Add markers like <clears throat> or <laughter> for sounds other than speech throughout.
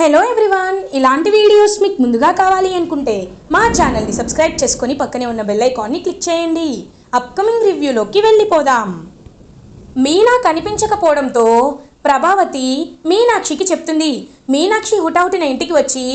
Hello everyone ఇలాంటి videos మీకు ముందుగా కావాలి అనుకుంటే మా ఛానల్ని సబ్స్క్రైబ్ చేసుకొని పక్కనే ఉన్న బెల్ ఐకాన్ని క్లిక్ చేయండి. అప్కమింగ్ రివ్యూలోకి వెళ్ళిపోదాం. మీనా కనిపించకపోవడంతో ప్రభావతి మీనాక్షికి చెప్తుంది. మీనాక్షి హుటాహుటిన ఇంటికి వచ్చి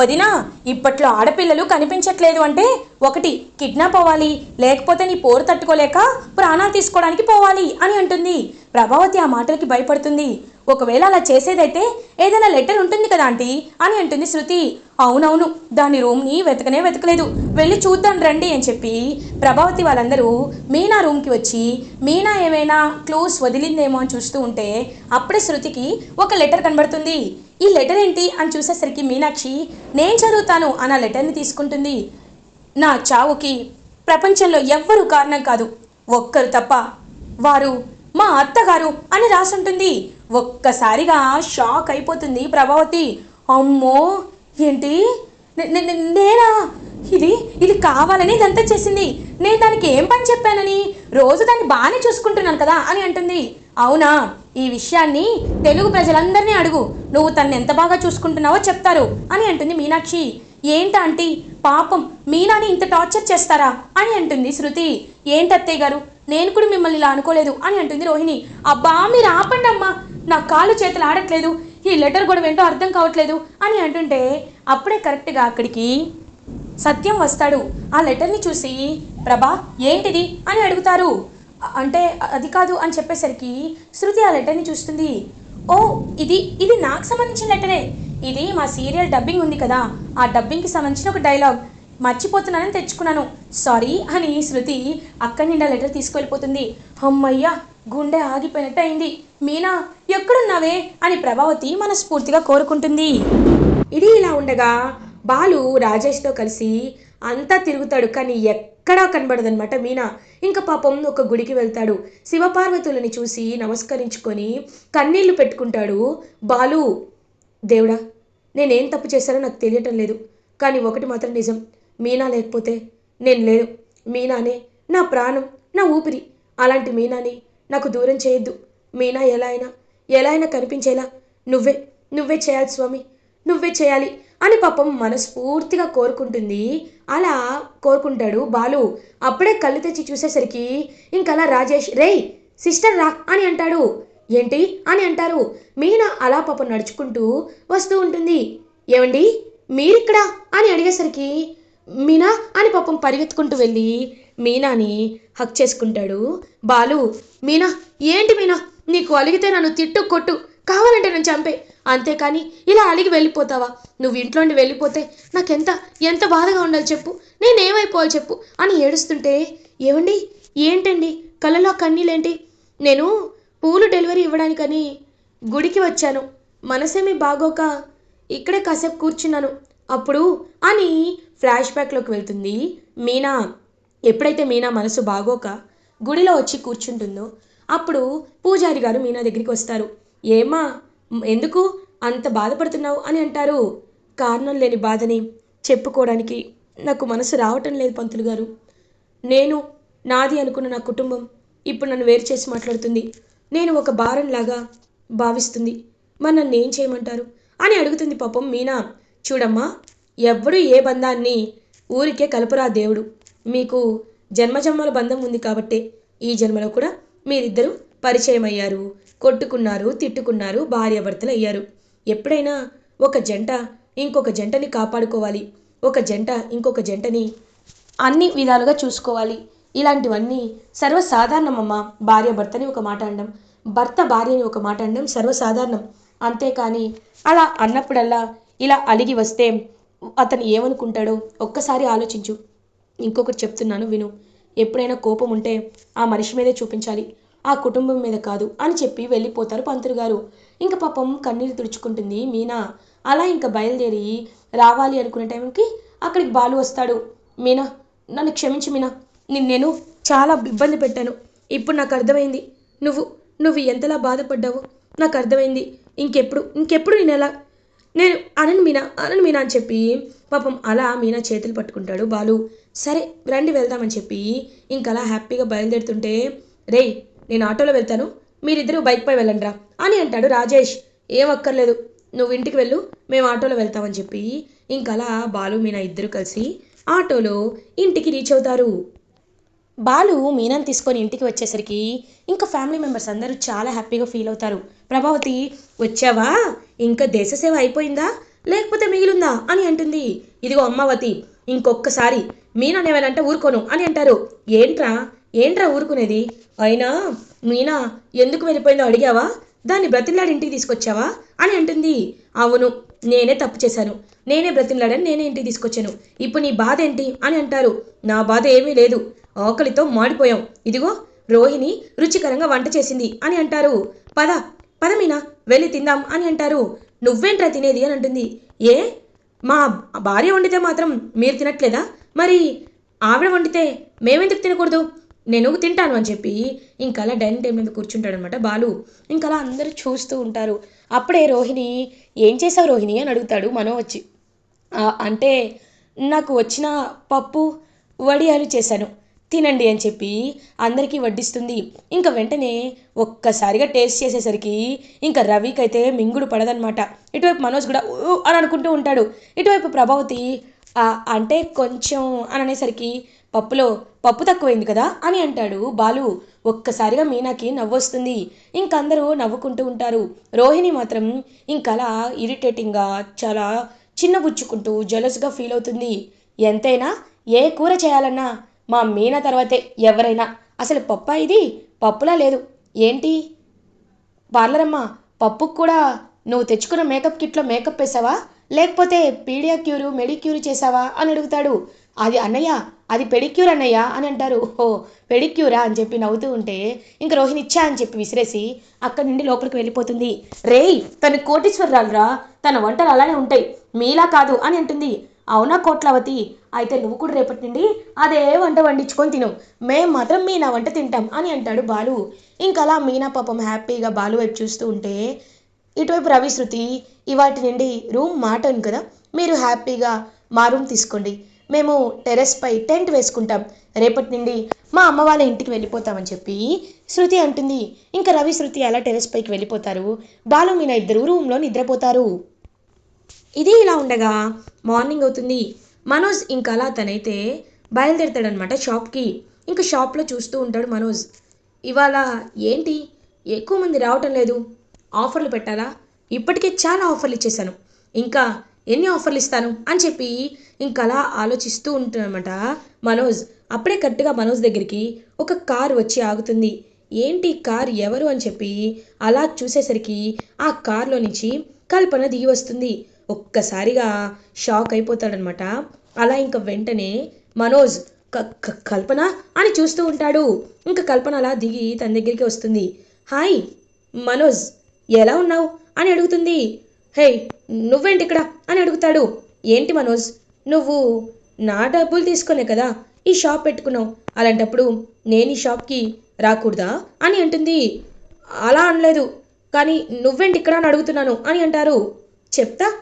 వదినా ఇప్పట్లో ఆడపిల్లలు కనిపించట్లేదు అంటే ఒకటి కిడ్నాప్ అవ్వాలి. లేకపోతే నీ పోరు తట్టుకోలేక ప్రాణాలు తీసుకోవడానికి పోవాలి అని అంటుంది. ప్రభావతి ఆ మాటలకి భయపడుతుంది. ఒకవేళ అలా చేసేదైతే ఏదైనా లెటర్ ఉంటుంది కదా ఆంటీ? అని అంటుంది శృతి. అవునవును దాని రూమ్ని వెతకనే వెతకలేదు. వెళ్ళి చూద్దాం రండి అని చెప్పి ప్రభావతి వాళ్ళందరూ మీనా రూమ్కి వచ్చి మీనా ఏమైనా క్లూస్ వదిలిందేమో అని చూస్తూ ఉంటే అప్పుడే శృతికి ఒక లెటర్ కనబడుతుంది. ఈ లెటర్ ఏంటి అని చూసేసరికి మీనాక్షి నేను చదువుతాను అన్న లెటర్ని తీసుకుంటుంది. నా చావుకి ప్రపంచంలో ఎవ్వరూ కారణం కాదు ఒక్కరు తప్ప వారు మా అత్తగారు అని రాసుంటుంది. ఒక్కసారిగా షాక్ అయిపోతుంది ప్రభావతి. అమ్మో! ఏంటి? నేనా? ఇది ఇది కావాలని ఇదంతా చేసింది. నేను దానికి ఏం పని చెప్పానని? రోజు దాన్ని బాగానే చూసుకుంటున్నాను కదా అని అంటుంది. అవునా? ఈ విషయాన్ని తెలుగు ప్రజలందరినీ అడుగు. నువ్వు తన్ని ఎంత బాగా చూసుకుంటున్నావో చెప్తారు అని అంటుంది మీనాక్షి. ఏంటా ఆంటీ? పాపం మీనాని ఇంత టార్చర్ చేస్తారా అని అంటుంది శృతి. ఏంటత్తయ్య గారు? నేను కూడా మిమ్మల్ని ఇలా అనుకోలేదు అని అంటుంది రోహిణి. అబ్బా మీరు ఆపండి అమ్మా నా కాళ్ళు చేతులు ఆడట్లేదు ఈ లెటర్ కూడా ఏంటో అర్థం కావట్లేదు అని అంటుంటే అప్పుడే కరెక్ట్గా అక్కడికి సత్యం వస్తాడు. ఆ లెటర్ని చూసి ప్రభా ఏంటిది అని అడుగుతారు. అంటే అది కాదు అని చెప్పేసరికి శృతి ఆ లెటర్ని చూస్తుంది. ఓ ఇది ఇది నాకు సంబంధించిన లెటరే. ఇది మా సీరియల్ డబ్బింగ్ ఉంది కదా ఆ డబ్బింగ్కి సంబంధించిన ఒక డైలాగ్. మర్చిపోతున్నానని తెచ్చుకున్నాను. సారీ అని శృతి అక్కడి నిండా లెటర్ తీసుకెళ్ళిపోతుంది అమ్మయ్యా గుండె ఆగిపోయినట్టు అయింది. మీనా ఎక్కడున్నావే? అని ప్రభావతి మనస్ఫూర్తిగా కోరుకుంటుంది. ఇది ఇలా ఉండగా బాలు రాజేష్తో కలిసి అంతా తిరుగుతాడు కానీ ఎక్కడా కనబడదనమాట మీనా. ఇంకా పాపం ఒక గుడికి వెళ్తాడు. శివపార్వతులని చూసి నమస్కరించుకొని కన్నీళ్ళు పెట్టుకుంటాడు బాలు. దేవుడా నేనేం తప్పు చేశానో నాకు తెలియటం లేదు కానీ ఒకటి మాత్రం నిజం. మీనా లేకపోతే నేను లేదు మీనానే నా ప్రాణం నా ఊపిరి. అలాంటి మీనాని నాకు దూరం చేయొద్దు. మీనా ఎలా అయినా ఎలా అయినా కనిపించేలా నువ్వే నువ్వే చేయాలి స్వామి నువ్వే చేయాలి అని పాపం మనస్ఫూర్తిగా కోరుకుంటుంది. అలా కోరుకుంటాడు బాలు. అప్పుడే కళ్ళు తెచ్చి చూసేసరికి ఇంకలా రాజేష్ రేయ్ సిస్టర్ రా అని అంటాడు. ఏంటి? అని అంటారు. మీనా అలా పాపం నడుచుకుంటూ వస్తూ ఉంటుంది. ఏమండి మీరిక్కడా? అని అడిగేసరికి మీనా అని పాపం పరిగెత్తుకుంటూ వెళ్ళి మీనాని హక్ చేసుకుంటాడు. బాలు మీనా ఏంటి మీనా? నీకు అలిగితే నన్ను తిట్టు కొట్టు. కావాలంటే నన్ను చంపే. అంతేకాని ఇలా అలిగి వెళ్ళిపోతావా? నువ్వు ఇంట్లోండి వెళ్ళిపోతే నాకెంత ఎంత బాధగా ఉండాలి చెప్పు. నేనేమైపోవాలి చెప్పు అని ఏడుస్తుంటే ఏమండి ఏంటండి? కళ్ళలో కన్నీళ్ళేంటి నేను పూలు డెలివరీ ఇవ్వడానికని గుడికి వచ్చాను. మనసేమి బాగోక ఇక్కడే కాసేపు కూర్చున్నాను. అప్పుడు అని ఫ్లాష్ బ్యాక్లోకి వెళ్తుంది మీనా. ఎప్పుడైతే మీనా మనసు బాగోక గుడిలో వచ్చి కూర్చుంటుందో అప్పుడు పూజారి గారు మీనా దగ్గరికి వస్తారు. ఏమా ఎందుకు అంత బాధపడుతున్నావు అని అంటారు. కారణం లేని బాధని చెప్పుకోవడానికి నాకు మనసు రావటం లేదు పంతులు గారు. నేను నాది అనుకున్న నా కుటుంబం ఇప్పుడు నన్ను వేరు చేసి మాట్లాడుతుంది. నేను ఒక భారంలాగా భావిస్తుంది. మరి నన్ను ఏం చేయమంటారు? అని అడుగుతుంది పాపం మీనా. చూడమ్మా ఎవ్వడు ఏ బంధాన్ని ఊరికే కలుపురా దేవుడు. మీకు జన్మజన్మల బంధం ఉంది కాబట్టే ఈ జన్మలో కూడా మీరిద్దరూ పరిచయం అయ్యారు కొట్టుకున్నారు తిట్టుకున్నారు భార్యాభర్తలు అయ్యారు ఎప్పుడైనా ఒక జంట ఇంకొక జంటని కాపాడుకోవాలి. ఒక జంట ఇంకొక జంటని అన్ని విధాలుగా చూసుకోవాలి. ఇలాంటివన్నీ సర్వసాధారణమమ్మ భార్య భర్తని ఒక మాట అనడం భర్త భార్యని ఒక మాట అనడం సర్వసాధారణం. అంతేకాని అలా అన్నప్పుడల్లా ఇలా అలిగి వస్తే అతను ఏమనుకుంటాడో ఒక్కసారి ఆలోచించు. ఇంకొకటి చెప్తున్నాను విను. ఎప్పుడైనా కోపం ఉంటే ఆ మనిషి మీదే చూపించాలి. ఆ కుటుంబం మీద కాదు అని చెప్పి వెళ్ళిపోతారు పంతులు గారు. ఇంకా పాపం కన్నీరు తుడుచుకుంటుంది మీనా. అలా ఇంకా బయలుదేరి రావాలి అనుకునే టైంకి అక్కడికి బాలు వస్తాడు. మీనా నన్ను క్షమించు మీనా. నిన్ను నేను చాలా ఇబ్బంది పెట్టాను. ఇప్పుడు నాకు అర్థమైంది. నువ్వు నువ్వు ఎంతలా బాధపడ్డావు నాకు అర్థమైంది. ఇంకెప్పుడు ఇంకెప్పుడు నేను ఎలా? నేను అనను మీనా అనను మీనా అని చెప్పి పాపం అలా మీనా చేతులు పట్టుకుంటాడు బాలు. సరే రండి వెళ్దామని చెప్పి ఇంకలా హ్యాపీగా బయలుదేరుతుంటే రేయ్ నేను ఆటోలో వెళ్తాను. మీరిద్దరూ బైక్ పై వెళ్ళండిరా. అని అంటాడు రాజేష్. ఏం అక్కర్లేదు. నువ్వు ఇంటికి వెళ్ళు. మేము ఆటోలో వెళ్తామని చెప్పి ఇంకలా బాలు మీనా ఇద్దరు కలిసి ఆటోలో ఇంటికి రీచ్ అవుతారు. బాలు మీనాని తీసుకొని ఇంటికి వచ్చేసరికి ఇంకా ఫ్యామిలీ మెంబర్స్ అందరూ చాలా హ్యాపీగా ఫీల్ అవుతారు. ప్రభావతి వచ్చావా? ఇంకా దేశ సేవ అయిపోయిందా? లేకపోతే మిగిలిందా? అని అంటుంది. ఇదిగో అమ్మవతి ఇంకొక్కసారి మీనాని ఏమైనా ఊరుకోను అని అంటారు. ఏంట్రా? ఏంట్రా ఊరుకునేది? అయినా మీనా ఎందుకు వెళ్ళిపోయిందో అడిగావా? దాన్ని బ్రతిమలాడి ఇంటికి తీసుకొచ్చావా? అని అంటుంది. అవును నేనే తప్పు చేశాను. నేనే బ్రతిమలాడని నేనే ఇంటికి తీసుకొచ్చాను. ఇప్పుడు నీ బాధ ఏంటి? అని అంటారు. నా బాధ ఏమీ లేదు. ఆకలితో మాడిపోయాం. ఇదిగో రోహిణి రుచికరంగా వంట చేసింది అని అంటారు. పద పద మీనా వెళ్ళి తిందాం అని అంటారు. నువ్వేంట్రా తినేది అని అంటుంది. ఏ? మా భార్య వండితే మాత్రం మీరు తినట్లేదా? మరి ఆవిడ వండితే మేమెందుకు తినకూడదు? నేను తింటాను అని చెప్పి ఇంకలా డైనింగ్ టేబుల్ మీద కూర్చుంటాడనమాట బాలు. ఇంకలా అందరూ చూస్తూ ఉంటారు. అప్పుడే రోహిణి ఏం చేసావు రోహిణి? అని అడుగుతాడు మనో వచ్చి అంటే నాకు వచ్చిన పప్పు వడియాలు చేశాను. తినండి అని చెప్పి అందరికీ వడ్డిస్తుంది. ఇంకా వెంటనే ఒక్కసారిగా టేస్ట్ చేసేసరికి ఇంకా రవికి అయితే మింగుడు పడదనమాట. ఇటువైపు మనోజ్ కూడా అని అనుకుంటూ ఉంటాడు. ఇటువైపు ప్రభావతి అంటే కొంచెం అని అనేసరికి పప్పులో పప్పు తక్కువైంది కదా అని అంటాడు బాలు. ఒక్కసారిగా మీనాకి నవ్వొస్తుంది. ఇంకందరూ నవ్వుకుంటూ ఉంటారు. రోహిణి మాత్రం ఇంకలా ఇరిటేటింగ్గా చాలా చిన్నబుచ్చుకుంటూ జలస్గా ఫీల్ అవుతుంది. ఎంతైనా ఏ కూర చేయాలన్నా మా మీనా తర్వాతే ఎవరైనా. అసలు పప్ప ఇది? పప్పులా లేదు. ఏంటి? పార్లరమ్మ పప్పుకు కూడా నువ్వు తెచ్చుకున్న మేకప్ కిట్లో మేకప్ వేసావా? లేకపోతే పీడియాక్యూరు మెడిక్యూర్ చేసావా? అని అడుగుతాడు. అది అన్నయ్య అది పెడిక్యూర్ అన్నయ్య అని అంటారు. ఓ పెడిక్యూరా అని చెప్పి నవ్వుతూ ఉంటే ఇంక రోహిణి ఇచ్చా అని చెప్పి విసిరేసి అక్కడి నుండి లోపలికి వెళ్ళిపోతుంది. రేయ్ తన కోటీశ్వరరాలురా తన వంటలు అలానే ఉంటాయి. మీలా కాదు అని అంటుంది. అవునా కోట్లవతి? అయితే నువ్వు కూడా రేపటి నుండి అదే వంట వండించుకొని తిను. మేం మాత్రం మీనా వంట తింటాం అని అంటాడు బాలు. ఇంకలా మీనా పాపం హ్యాపీగా బాలు వైపు చూస్తూ ఉంటే ఇటువైపు రవి శృతి ఇవాటి నుండి రూమ్ మాటను కదా మీరు హ్యాపీగా మా రూమ్ తీసుకోండి. మేము టెర్రస్ పై టెంట్ వేసుకుంటాం. రేపటి నుండి మా అమ్మ వాళ్ళ ఇంటికి వెళ్ళిపోతామని చెప్పి శృతి అంటుంది. ఇంకా రవి శృతి అలా టెర్రస్ పైకి వెళ్ళిపోతారు? బాలు మీన ఇద్దరు రూమ్లో నిద్రపోతారు. ఇది ఇలా ఉండగా మార్నింగ్ అవుతుంది. మనోజ్ ఇంకా అలా తనైతే బయలుదేరుతాడనమాట షాప్కి ఇంకా షాప్లో చూస్తూ ఉంటాడు మనోజ్. ఇవాళ ఏంటి? ఎక్కువ మంది రావటం లేదు. ఆఫర్లు పెట్టాలా? ఇప్పటికే చాలా ఆఫర్లు ఇచ్చేసాను ఇంకా ఎన్ని ఆఫర్లు ఇస్తాను అని చెప్పి ఇంకలా అలా ఆలోచిస్తూ ఉంటున్నమాట మనోజ్ అప్పుడే కరెక్ట్గా మనోజ్ దగ్గరికి ఒక కార్ వచ్చి ఆగుతుంది. ఏంటి కార్ ఎవరు అని చెప్పి అలా చూసేసరికి ఆ కార్లో నుంచి కల్పన దిగి వస్తుంది. ఒక్కసారిగా షాక్ అయిపోతాడనమాట అలా ఇంకా వెంటనే మనోజ్ "క- క- కల్పన? అని చూస్తూ ఉంటాడు. ఇంకా కల్పన అలా దిగి తన దగ్గరికి వస్తుంది. హాయ్ మనోజ్ ఎలా ఉన్నావు? అని అడుగుతుంది. హే నువ్వేంటి ఇక్కడ? అని అడుగుతాడు. ఏంటి మనోజ్? నువ్వు నా డబ్బులు తీసుకునే కదా? ఈ షాప్ పెట్టుకున్నావు. అలాంటప్పుడు నేను ఈ షాప్కి రాకూడదా? అని అంటుంది. అలా అనలేదు. కానీ నువ్వేంటి ఇక్కడ అని అడుగుతున్నాను అని అంటారు. చెప్తా?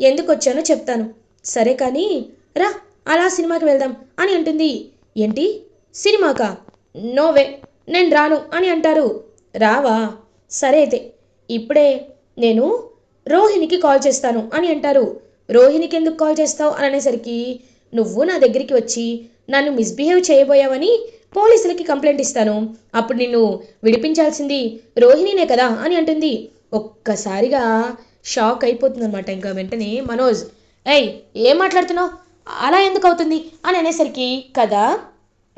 ఎందుకు వచ్చానో చెప్తాను. సరే కానీ రా అలా సినిమాకి వెళ్దాం అని అంటుంది. ఏంటి? సినిమాకా? నోవే నేను రాను అని అంటారు. రావా? సరే అయితే ఇప్పుడే నేను రోహిణికి కాల్ చేస్తాను అని అంటారు. రోహిణికి ఎందుకు కాల్ చేస్తావు? అని అనేసరికి నువ్వు నా దగ్గరికి వచ్చి నన్ను మిస్బిహేవ్ చేయబోయావని పోలీసులకి కంప్లైంట్ ఇస్తాను. అప్పుడు నిన్ను విడిపించాల్సింది రోహిణినే కదా అని అంటుంది. ఒక్కసారిగా షాక్ అయిపోతుంది అనమాట ఇంకా వెంటనే మనోజ్ ఏయ్ ఏం మాట్లాడుతున్నావు? అలా ఎందుకు అవుతుంది? అని అనేసరికి కదా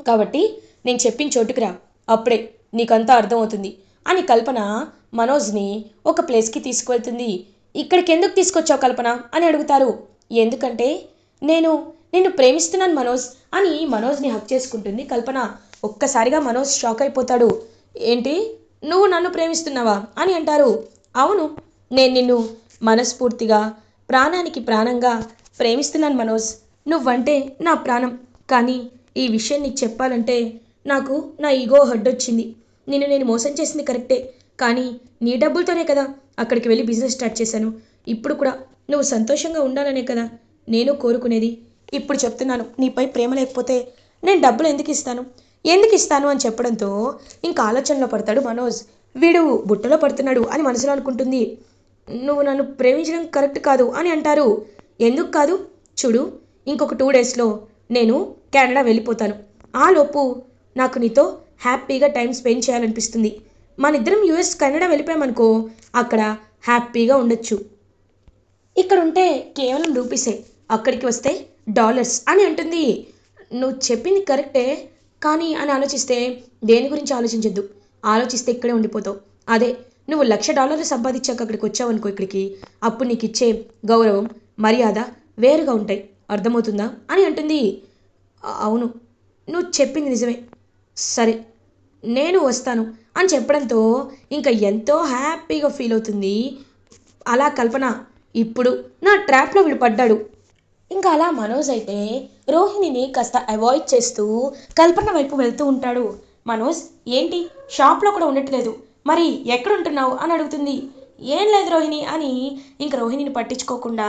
కాబట్టి నేను చెప్పిన చోటుకు రా. అప్పుడే నీకంతా అర్థమవుతుంది. అని కల్పన మనోజ్ని ఒక ప్లేస్కి తీసుకువెళ్తుంది. ఇక్కడికి ఎందుకు తీసుకొచ్చావు కల్పన? అని అడుగుతారు. ఎందుకంటే నేను నిన్ను ప్రేమిస్తున్నాను మనోజ్ అని మనోజ్ని హక్ చేసుకుంటుంది కల్పన. ఒక్కసారిగా మనోజ్ షాక్ అయిపోతాడు. ఏంటి? నువ్వు నన్ను ప్రేమిస్తున్నావా? అని అంటారు. అవును నేను నిన్ను మనస్ఫూర్తిగా ప్రాణానికి ప్రాణంగా ప్రేమిస్తున్నాను మనోజ్. నువ్వంటే నా ప్రాణం. కానీ ఈ విషయం నీకు చెప్పాలంటే నాకు నా ఈగో హడ్డొచ్చింది నిన్ను నేను మోసం చేసింది కరెక్టే. కానీ నీ డబ్బులతోనే కదా అక్కడికి వెళ్ళి బిజినెస్ స్టార్ట్ చేశాను. ఇప్పుడు కూడా నువ్వు సంతోషంగా ఉండాలనే కదా నేను కోరుకునేది. ఇప్పుడు చెప్తున్నాను నీపై ప్రేమ లేకపోతే నేను డబ్బులు ఎందుకు ఇస్తాను? ఎందుకు ఇస్తాను అని చెప్పడంతో ఇంకా ఆలోచనలో పడతాడు మనోజ్. వీడు బుట్టలో పడుతున్నాడు అని మనసులో అనుకుంటుంది. నువ్వు నన్ను ప్రేమించడం కరెక్ట్ కాదు అని అంటారు. ఎందుకు కాదు? చూడు ఇంకొక టూ డేస్లో నేను కెనడా వెళ్ళిపోతాను. ఆ లోపు నాకు నీతో హ్యాపీగా టైం స్పెండ్ చేయాలనిపిస్తుంది. మన ఇద్దరం యూఎస్ కెనడా వెళ్ళిపోయామనుకో అక్కడ హ్యాపీగా ఉండొచ్చు. ఇక్కడ ఉంటే కేవలం రూపీసే. అక్కడికి వస్తే డాలర్స్ అని అంటుంది. నువ్వు చెప్పింది కరెక్టే కానీ అని ఆలోచిస్తే దేని గురించి ఆలోచించొద్దు. ఆలోచిస్తే ఇక్కడే ఉండిపోతావు. అదే నువ్వు లక్ష డాలర్లు సంపాదించాక అక్కడికి వచ్చావనుకో ఇక్కడికి. అప్పుడు నీకు ఇచ్చే గౌరవం మర్యాద వేరుగా ఉంటాయి. అర్థమవుతుందా అని అంటుంది. అవును నువ్వు చెప్పింది నిజమే. సరే నేను వస్తాను అని చెప్పడంతో ఇంకా ఎంతో హ్యాపీగా ఫీల్ అవుతుంది. అలా కల్పన ఇప్పుడు నా ట్రాప్లో వీడు పడ్డాడు. ఇంకా అలా మనోజ్ అయితే రోహిణిని కాస్త అవాయిడ్ చేస్తూ కల్పన వైపు వెళ్తూ ఉంటాడు. మనోజ్ ఏంటి? షాప్లో కూడా ఉండట్లేదు. మరి ఎక్కడ ఉంటున్నావు అని అడుగుతుంది. ఏం లేదు రోహిణి అని ఇంక రోహిణిని పట్టించుకోకుండా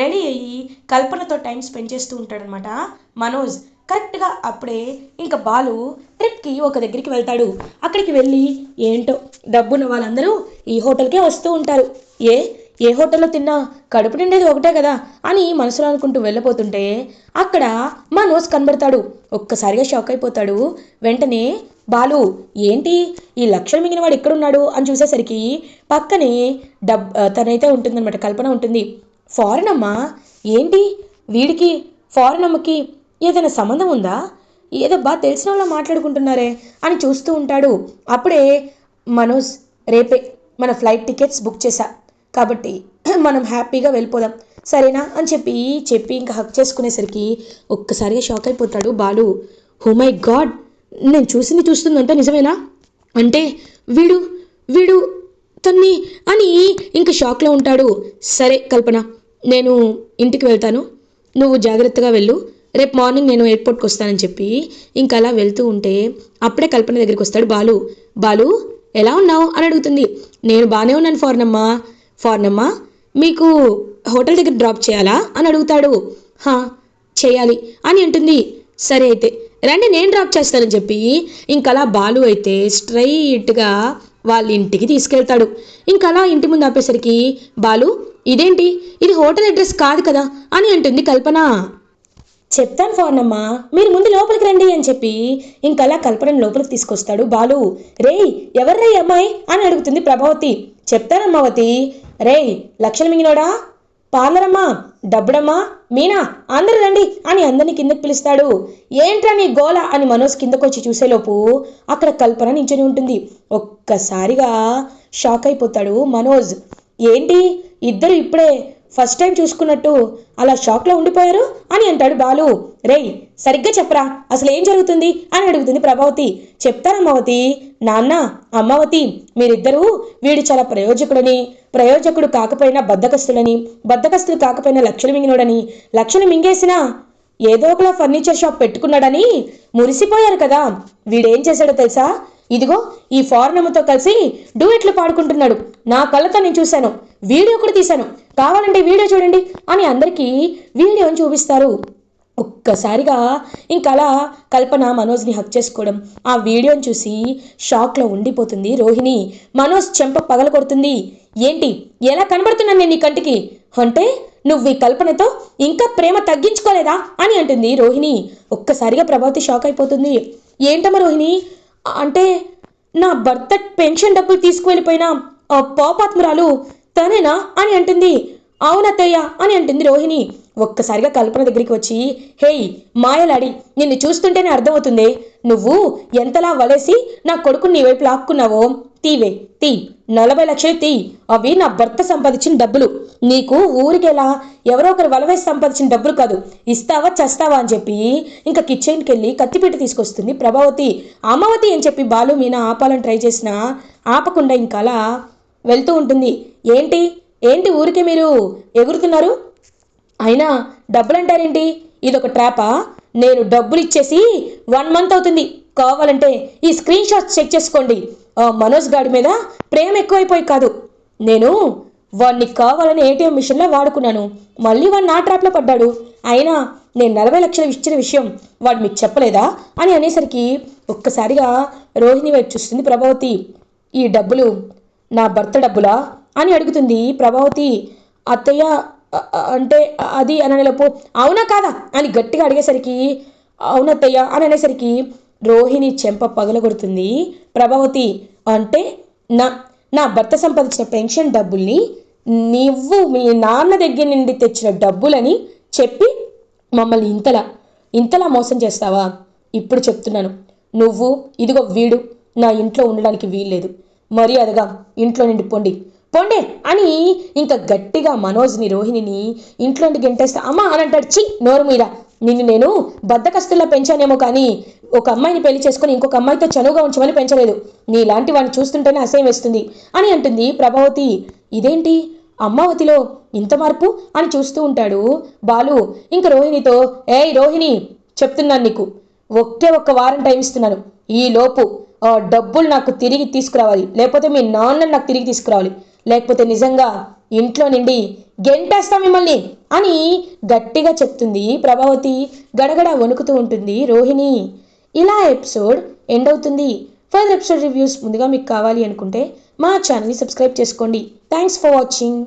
రెడీ అయ్యి కల్పనతో టైం స్పెండ్ చేస్తూ ఉంటాడనమాట మనోజ్. కరెక్ట్గా అప్పుడే ఇంకా బాలు ట్రిప్కి ఒక దగ్గరికి వెళ్తాడు. అక్కడికి వెళ్ళి ఏంటో డబ్బున్న వాళ్ళందరూ ఈ హోటల్కే వస్తూ ఉంటారు. ఏ? ఏ హోటల్లో తిన్నా కడుపు నిండేది ఒకటే కదా అని మనసులో అనుకుంటూ వెళ్ళబోతుంటే అక్కడ మనోజ్ కనబడతాడు. ఒక్కసారిగా షాక్ అయిపోతాడు. వెంటనే బాలు ఏంటి? ఈ లక్షలు మిగిలిన వాడు ఎక్కడున్నాడు? అని చూసేసరికి పక్కనే డబ్ తనైతే ఉంటుందన్నమాట కల్పన ఉంటుంది. ఫారెన్ అమ్మా ఏంటి? వీడికి ఫారెన్ అమ్మకి ఏదైనా సంబంధం ఉందా? ఏదో బాగా తెలిసిన వాళ్ళ మాట్లాడుకుంటున్నారే అని చూస్తూ ఉంటాడు. అప్పుడే మనోజ్ రేపే మన ఫ్లైట్ టికెట్స్ బుక్ చేశా. కాబట్టి <clears throat> మనం హ్యాపీగా వెళ్ళిపోదాం. సరేనా? అని చెప్పి చెప్పి ఇంకా హక్ చేసుకునేసరికి ఒక్కసారిగా షాక్ అయిపోతాడు బాలు. Oh my God! నేను చూసింది చూస్తుందంటే నిజమేనా? అంటే వీడు వీడు తన్ని అని ఇంకా షాక్లో ఉంటాడు. సరే కల్పన నేను ఇంటికి వెళ్తాను. నువ్వు జాగ్రత్తగా వెళ్ళు. రేపు మార్నింగ్ నేను ఎయిర్పోర్ట్కి వస్తానని చెప్పి ఇంకా అలా వెళ్తూ ఉంటే అప్పుడే కల్పన దగ్గరికి వస్తాడు బాలు. బాలు ఎలా ఉన్నావు? అని అడుగుతుంది. నేను బాగానే ఉన్నాను ఫార్నమ్మా. ఫార్నమ్మా మీకు హోటల్ దగ్గర డ్రాప్ చేయాలా? అని అడుగుతాడు. హా చేయాలి అని అంటుంది. సరే అయితే రండి నేను డ్రాప్ చేస్తానని చెప్పి ఇంకలా బాలు అయితే స్ట్రైట్గా వాళ్ళ ఇంటికి తీసుకెళ్తాడు. ఇంకలా ఇంటి ముందు ఆపేసరికి బాలు ఇదేంటి? ఇది హోటల్ అడ్రస్ కాదు కదా? అని అంటుంది కల్పన. చెప్తాను ఫోనమ్మా మీరు ముందు లోపలికి రండి అని చెప్పి ఇంకలా కల్పనను లోపలికి తీసుకొస్తాడు బాలు. రేయ్ ఎవర్రే అమ్మాయి అని అడుగుతుంది ప్రభావతి. చెప్తానమ్మావతి రేయ్ లక్షణ మింగినోడా? పార్లరమ్మా డబ్బుడమ్మా? మీనా అందరు రండి అని అందరిని కిందకి పిలుస్తాడు. ఏంట్రా నీ గోల అని మనోజ్ కిందకొచ్చి చూసేలోపు అక్కడ కల్పన నించొని ఉంటుంది. ఒక్కసారిగా షాక్ అయిపోతాడు మనోజ్. ఏంటి? ఇద్దరు ఇప్పుడే ఫస్ట్ టైం చూసుకున్నట్టు అలా షాక్లో ఉండిపోయారు? అని అంటాడు బాలు. రేయ్ సరిగ్గా చెప్పరా? అసలు ఏం జరుగుతుంది? అని అడుగుతుంది ప్రభావతి. చెప్తానమ్మవతి నాన్న అమ్మవతి మీరిద్దరూ వీడు చాలా ప్రయోజకుడని ప్రయోజకుడు కాకపోయినా బద్దకస్తులని బద్దకస్తుడు కాకపోయినా లక్షలు మింగినోడని లక్షలు మింగేసినా ఏదో ఒకలా ఫర్నిచర్ షాప్ పెట్టుకున్నాడని మురిసిపోయారు కదా. వీడేం చేశాడో తెలుసా? ఇదిగో ఈ ఫారెనమ్మతో కలిసి డూయెట్లు పాడుకుంటున్నాడు. నా కళ్ళతో నేను చూశాను. వీడియో కూడా తీశాను. కావాలంటే వీడియో చూడండి అని అందరికీ వీడియోని చూపిస్తారు. ఒక్కసారిగా ఇంకలా కల్పన మనోజ్ని హక్ చేసుకోవడం ఆ వీడియోని చూసి షాక్లో ఉండిపోతుంది రోహిణి. మనోజ్ చెంప పగల కొడుతుంది. ఏంటి? ఎలా కనబడుతున్నాను నేను నీ కంటికి? అంటే నువ్వు ఈ కల్పనతో ఇంకా ప్రేమ తగ్గించుకోలేదా అని అంటుంది రోహిణి. ఒక్కసారిగా ప్రభావతి షాక్ అయిపోతుంది. ఏంటమ్మా రోహిణి? అంటే నా భర్త పెన్షన్ డబ్బులు తీసుకువెళ్ళిపోయిన ఆ పాపాత్మురాలు తనేనా అని అంటుంది. అవునత్తయ్య అని అంటుంది రోహిణి. ఒక్కసారిగా కల్పన దగ్గరికి వచ్చి హేయ్ మాయలాడి నిన్ను చూస్తుంటేనే అర్థమవుతుంది. నువ్వు ఎంతలా వలేసి నా కొడుకుని నీ వైపు లాక్కున్నావో తీవే తీ. నలభై లక్షలు తీ. అవి నా భర్త సంపాదించిన డబ్బులు. నీకు ఊరికెలా ఎవరో ఒకరు వలవేసి సంపాదించిన డబ్బులు కాదు. ఇస్తావా చస్తావా అని చెప్పి ఇంకా కిచెన్కి వెళ్ళి కత్తిపీట తీసుకొస్తుంది ప్రభావతి. అమావతి అని చెప్పి బాలు మీనా ఆపాలని ట్రై చేసినా ఆపకుండా ఇంకా అలా వెళ్తూ ఉంటుంది. ఏంటి? ఏంటి ఊరికే మీరు ఎగురుతున్నారు? అయినా డబ్బులు అంటారేంటి ఇదొక ట్రాపా? నేను డబ్బులు ఇచ్చేసి వన్ మంత్ అవుతుంది. కావాలంటే ఈ స్క్రీన్ షాట్స్ చెక్ చేసుకోండి. ఆ మనోజ్ గాడి మీద ప్రేమ ఎక్కువైపోయి కాదు. నేను వాడిని కావాలని ఏటీఎం మిషన్లో వాడుకున్నాను. మళ్ళీ వాడు నా ట్రాప్లో పడ్డాడు. అయినా నేను నలభై లక్షలు ఇచ్చిన విషయం వాడు మీకు చెప్పలేదా? అని అనేసరికి ఒక్కసారిగా రోహిణి వైపు చూస్తుంది ప్రభావతి. ఈ డబ్బులు నా భర్త డబ్బులా? అని అడుగుతుంది ప్రభావతి. అత్తయ్య అంటే అది అనలోపు అవునా కాదా అని గట్టిగా అడిగేసరికి అవునత్తయ్య అని అనేసరికి రోహిణి చెంప పగలగొడుతుంది. ప్రభావతి అంటే నా నా భర్త సంపాదించిన పెన్షన్ డబ్బుల్ని నువ్వు మీ నాన్న దగ్గర నుండి తెచ్చిన డబ్బులని చెప్పి మమ్మల్ని ఇంతలా ఇంతలా మోసం చేస్తావా? ఇప్పుడు చెప్తున్నాను. నువ్వు ఇదిగో వీడు నా ఇంట్లో ఉండడానికి వీల్లేదు. మర్యాదగా ఇంట్లో నుండి పొండి పొండే అని ఇంకా గట్టిగా మనోజ్ని రోహిణిని ఇంట్లో గెంటేస్తా. అమ్మా అని అంటాడు. చి నోరు మీద నిన్ను నేను బద్దకస్తుల్లా పెంచానేమో కానీ ఒక అమ్మాయిని పెళ్ళి చేసుకొని ఇంకొక అమ్మాయితో చనువుగా ఉంచమని పెంచలేదు. నీలాంటి వాడిని చూస్తుంటేనే అసహ్యం వేస్తుంది. అని అంటుంది ప్రభావతి. ఇదేంటి? అమ్మావతిలో ఇంత మార్పు? అని చూస్తూ ఉంటాడు బాలు. ఇంక రోహిణితో ఏయ్ రోహిణి చెప్తున్నాను నీకు. ఒకే ఒక్క వారం టైం ఇస్తున్నాను. ఈ లోపు డబ్బులు నాకు తిరిగి తీసుకురావాలి. లేకపోతే మీ నాన్న నాకు తిరిగి తీసుకురావాలి. లేకపోతే నిజంగా ఇంట్లో నుండి గెంటేస్తా మిమ్మల్ని అని గట్టిగా చెప్తుంది ప్రభావతి. గడగడ వణుకుతూ ఉంటుంది రోహిణి. ఇలా ఎపిసోడ్ ఎండ్ అవుతుంది. ఫర్దర్ ఎపిసోడ్ రివ్యూస్ ముందుగా మీకు కావాలి అనుకుంటే మా ఛానల్ని సబ్స్క్రైబ్ చేసుకోండి. Thanks for watching.